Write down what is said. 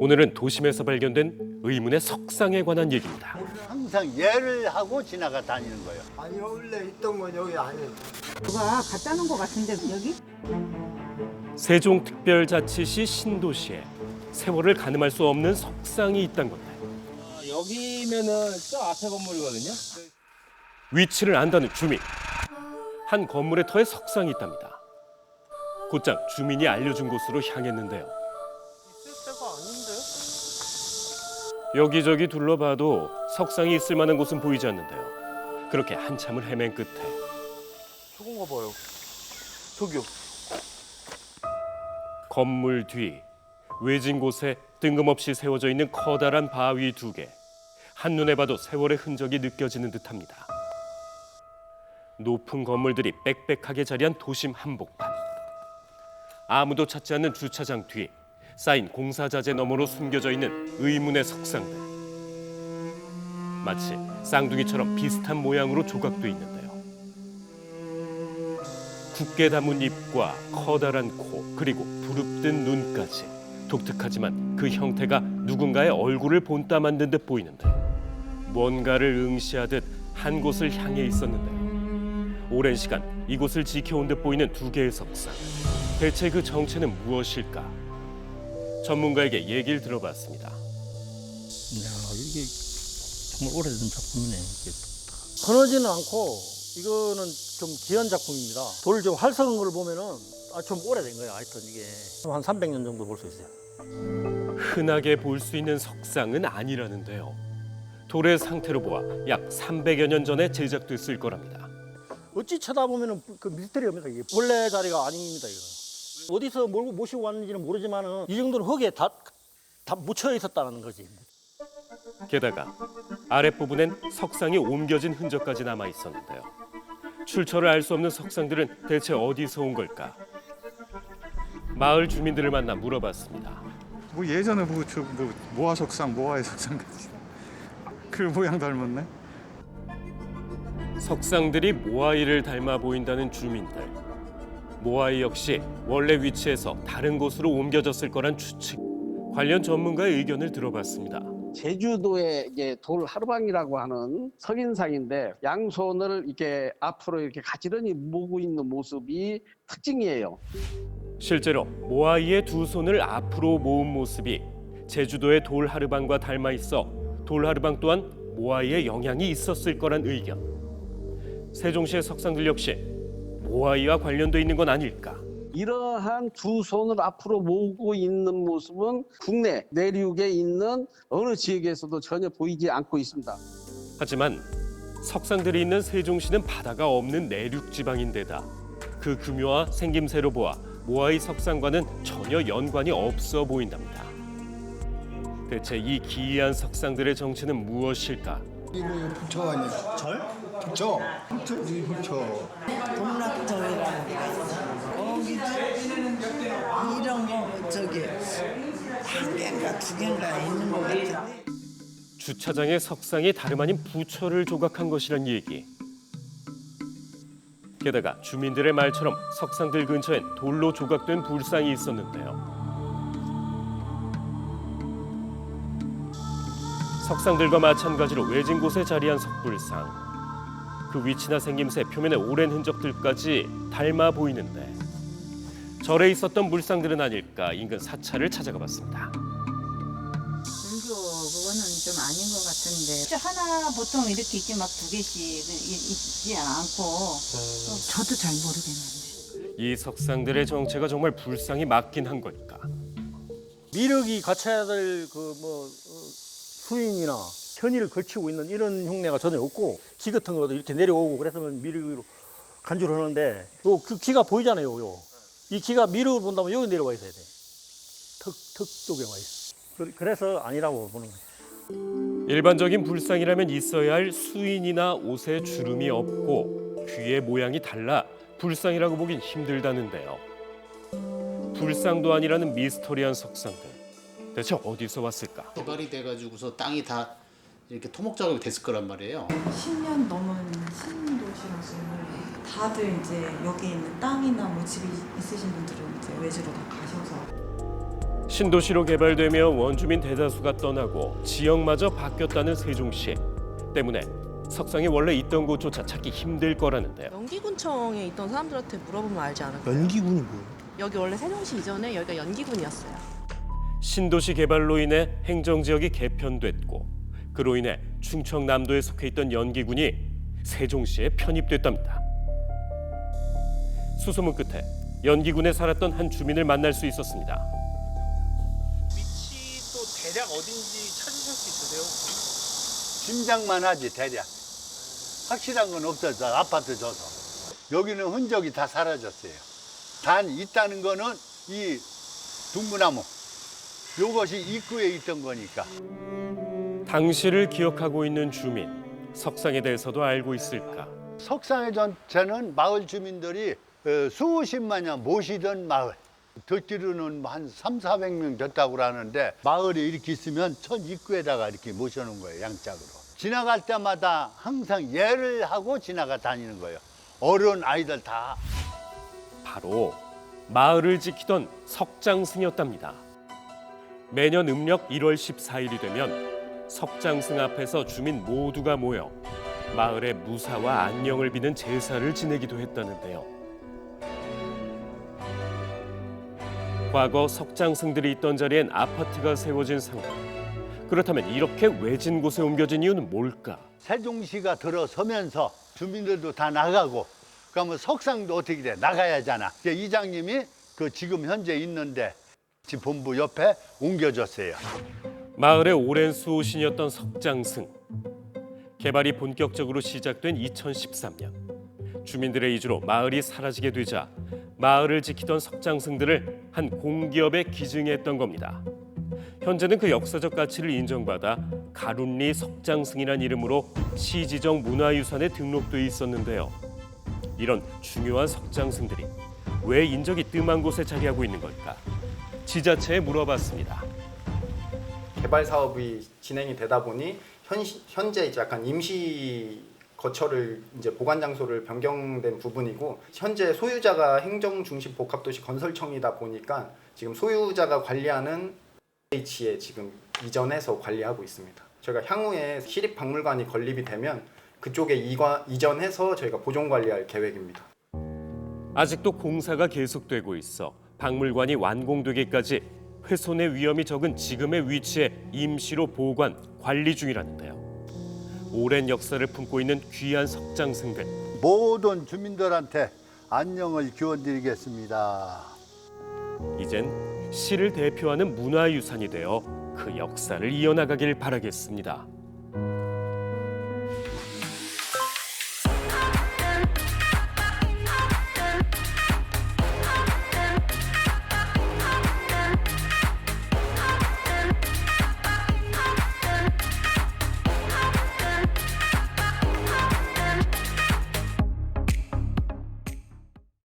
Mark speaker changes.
Speaker 1: 오늘은 도심에서 발견된 의문의 석상에 관한 얘기입니다.
Speaker 2: 항상 예를 하고 지나가 다니는 거예요.
Speaker 3: 아니 원래 있던 건 여기 아니에요.
Speaker 4: 누가 갖다 놓은 것 같은데 여기?
Speaker 1: 세종특별자치시 신도시에 세월을 가늠할 수 없는 석상이 있단 건데
Speaker 5: 여기면은 저 앞에 건물이거든요.
Speaker 1: 위치를 안다는 주민. 한 건물의 터에 석상이 있답니다. 곧장 주민이 알려준 곳으로 향했는데요. 여기저기 둘러봐도 석상이 있을 만한 곳은 보이지 않는데요. 그렇게 한참을 헤맨 끝에
Speaker 5: 저건가 봐요. 저기요.
Speaker 1: 건물 뒤 외진 곳에 뜬금없이 세워져 있는 커다란 바위 두 개. 한눈에 봐도 세월의 흔적이 느껴지는 듯합니다. 높은 건물들이 빽빽하게 자리한 도심 한복판. 아무도 찾지 않는 주차장 뒤 쌓인 공사자재 너머로 숨겨져 있는 의문의 석상들. 마치 쌍둥이처럼 비슷한 모양으로 조각돼 있는데요. 굳게 담은 입과 커다란 코 그리고 부릅뜬 눈까지 독특하지만 그 형태가 누군가의 얼굴을 본따 만든 듯 보이는데 뭔가를 응시하듯 한 곳을 향해 있었는데요. 오랜 시간 이곳을 지켜온 듯 보이는 두 개의 석상. 대체 그 정체는 무엇일까? 전문가에게 얘기를 들어봤습니다.
Speaker 6: 야, 이게 정말 오래된 작품이네. 이게.
Speaker 7: 흔하지는 않고 이거는 좀 귀한 작품입니다. 돌 좀 활성한 걸 보면은 아, 좀 오래된 거예요. 하여튼 이게 한 300년 정도 볼 수 있어요.
Speaker 1: 흔하게 볼 수 있는 석상은 아니라는데요. 돌의 상태로 보아 약 300여 년 전에 제작됐을 거랍니다.
Speaker 7: 어찌 쳐다보면은 그 미스터리입니다. 이게 원래 자리가 아닙니다. 이거 어디서 몰고 모시고 왔는지는 모르지만은 이 정도는 흙에 다, 다 묻혀 있었다는 거지.
Speaker 1: 게다가 아랫부분엔 석상이 옮겨진 흔적까지 남아 있었는데요. 출처를 알 수 없는 석상들은 대체 어디서 온 걸까? 마을 주민들을 만나 물어봤습니다.
Speaker 8: 뭐 예전에 뭐, 저, 뭐 모아 석상, 모아의 석상 같이 그 모양 닮았네.
Speaker 1: 석상들이 모아이를 닮아 보인다는 주민들. 모아이 역시 원래 위치에서 다른 곳으로 옮겨졌을 거란 추측. 관련 전문가의 의견을 들어봤습니다.
Speaker 9: 제주도의 이게 돌 하루방이라고 하는 석인상인데 양손을 이렇게 앞으로 이렇게 가지런히 모으고 있는 모습이 특징이에요.
Speaker 1: 실제로 모아이의 두 손을 앞으로 모은 모습이 제주도의 돌 하르방과 닮아 있어 돌 하르방 또한 모아이의 영향이 있었을 거란 의견. 세종시의 석상들 역시 모아이와 관련돼 있는 건 아닐까?
Speaker 9: 이러한 두 손을 앞으로 모으고 있는 모습은 국내 내륙에 있는 어느 지역에서도 전혀 보이지 않고 있습니다.
Speaker 1: 하지만 석상들이 있는 세종시는 바다가 없는 내륙 지방인데다 그 규모와 생김새로 보아 모아이 석상과는 전혀 연관이 없어 보인답니다. 대체 이 기이한 석상들의 정체는 무엇일까?
Speaker 3: 이거 부처 아니야? 절? 부처.
Speaker 10: 동락절이라는 게 있어. 거기 이런 거 저기 한 개인가 두 개인가 있는 것 같은데.
Speaker 1: 주차장의 석상이 다름 아닌 부처를 조각한 것이란 얘기. 게다가 주민들의 말처럼 석상들 근처엔 돌로 조각된 불상이 있었는데요. 석상들과 마찬가지로 외진 곳에 자리한 석불상. 그 위치나 생김새, 표면의 오랜 흔적들까지 닮아 보이는데 절에 있었던 물상들은 아닐까 인근 사찰을 찾아가 봤습니다.
Speaker 4: 불교 그거는 좀 아닌 것 같은데 하나 보통 이렇게 있지 막 두 개씩 이- 있지 않고 저도 잘 모르겠는데
Speaker 1: 이 석상들의 정체가 정말 불상이 맞긴 한 걸까?
Speaker 7: 미륵이 갖춰야 될 그 뭐 수인이나 현이를 걸치고 있는 이런 흉내가 전혀 없고 기 같은 거도 이렇게 내려오고 그래서면 미륵으로 간주를 하는데 요 그 기가 보이잖아요. 요. 이 기가 미륵을 본다면 여기 내려와 있어야 돼. 턱, 턱 쪽에 와 있어. 그- 그래서 아니라고 보는 거예요.
Speaker 1: 일반적인 불상이라면 있어야 할 수인이나 옷에 주름이 없고 귀의 모양이 달라 불상이라고 보긴 힘들다는데요. 불상도 아니라는 미스터리한 석상들. 대체 어디서 왔을까?
Speaker 11: 개발이 돼가지고서 땅이 다 이렇게 토목 작업이 됐을 거란 말이에요.
Speaker 12: 10년 넘은 신도시라서 다들 이제 여기 있는 땅이나 뭐 집이 있으신 분들은 이제 외지로 다 가셔서
Speaker 1: 신도시로 개발되며 원주민 대다수가 떠나고 지역마저 바뀌었다는 세종시 때문에 석상이 원래 있던 곳조차 찾기 힘들 거라는데요.
Speaker 13: 연기군청에 있던 사람들한테 물어보면 알지 않을까요?
Speaker 3: 연기군이 뭐예요?
Speaker 13: 여기 원래 세종시 이전에 여기가 연기군이었어요.
Speaker 1: 신도시 개발로 인해 행정지역이 개편됐고 그로 인해 충청남도에 속해 있던 연기군이 세종시에 편입됐답니다. 수소문 끝에 연기군에 살았던 한 주민을 만날 수 있었습니다.
Speaker 5: 위치 또 대략 어딘지 찾으실 수 있으세요?
Speaker 2: 짐작만 하지 대략. 확실한 건 없었어 아파트 줘서. 여기는 흔적이 다 사라졌어요. 단 있다는 거는 이 둥그나무. 요것이 입구에 있던 거니까.
Speaker 1: 당시를 기억하고 있는 주민 석상에 대해서도 알고 있을까?
Speaker 2: 석상의 전체는 마을 주민들이 어, 수십만 년 모시던 마을. 듣기로는 한 3, 400명 됐다고 하는데 마을이 이렇게 있으면 첫 입구에다가 이렇게 모셔놓은 거예요, 양짝으로. 지나갈 때마다 항상 예를 하고 지나가 다니는 거예요. 어른 아이들 다.
Speaker 1: 바로 마을을 지키던 석장승이었답니다. 매년 음력 1월 14일이 되면 석장승 앞에서 주민 모두가 모여 마을의 무사와 안녕을 비는 제사를 지내기도 했다는데요. 과거 석장승들이 있던 자리엔 아파트가 세워진 상황. 그렇다면 이렇게 외진 곳에 옮겨진 이유는 뭘까?
Speaker 2: 세종시가 들어서면서 주민들도 다 나가고 그러면 석상도 어떻게 돼? 나가야 하잖아. 이제 이장님이 그 지금 현재 있는데 집 본부 옆에 옮겨줬어요.
Speaker 1: 마을의 오랜 수호신이었던 석장승. 개발이 본격적으로 시작된 2013년. 주민들의 이주로 마을이 사라지게 되자 마을을 지키던 석장승들을 한 공기업에 기증했던 겁니다. 현재는 그 역사적 가치를 인정받아 가룬리 석장승이란 이름으로 시지정 문화유산에 등록돼 있었는데요. 이런 중요한 석장승들이 왜 인적이 뜸한 곳에 자리하고 있는 걸까? 지자체에 물어봤습니다.
Speaker 14: 개발 사업이 진행이 되다 보니 현, 현재 이제 약간 임시 거처를 이제 보관 장소를 변경된 부분이고 현재 소유자가 행정 중심 복합도시 건설청이다 보니까 지금 소유자가 관리하는 H에 지금 이전해서 관리하고 있습니다. 저희가 향후에 시립 박물관이 건립이 되면 그쪽에 이관, 이전해서 저희가 보존 관리할 계획입니다.
Speaker 1: 아직도 공사가 계속되고 있어 박물관이 완공되기까지 훼손의 위험이 적은 지금의 위치에 임시로 보관, 관리 중이라는데요. 오랜 역사를 품고 있는 귀한 석장승들.
Speaker 2: 모든 주민들한테 안녕을 기원드리겠습니다.
Speaker 1: 이젠 시를 대표하는 문화유산이 되어 그 역사를 이어나가길 바라겠습니다.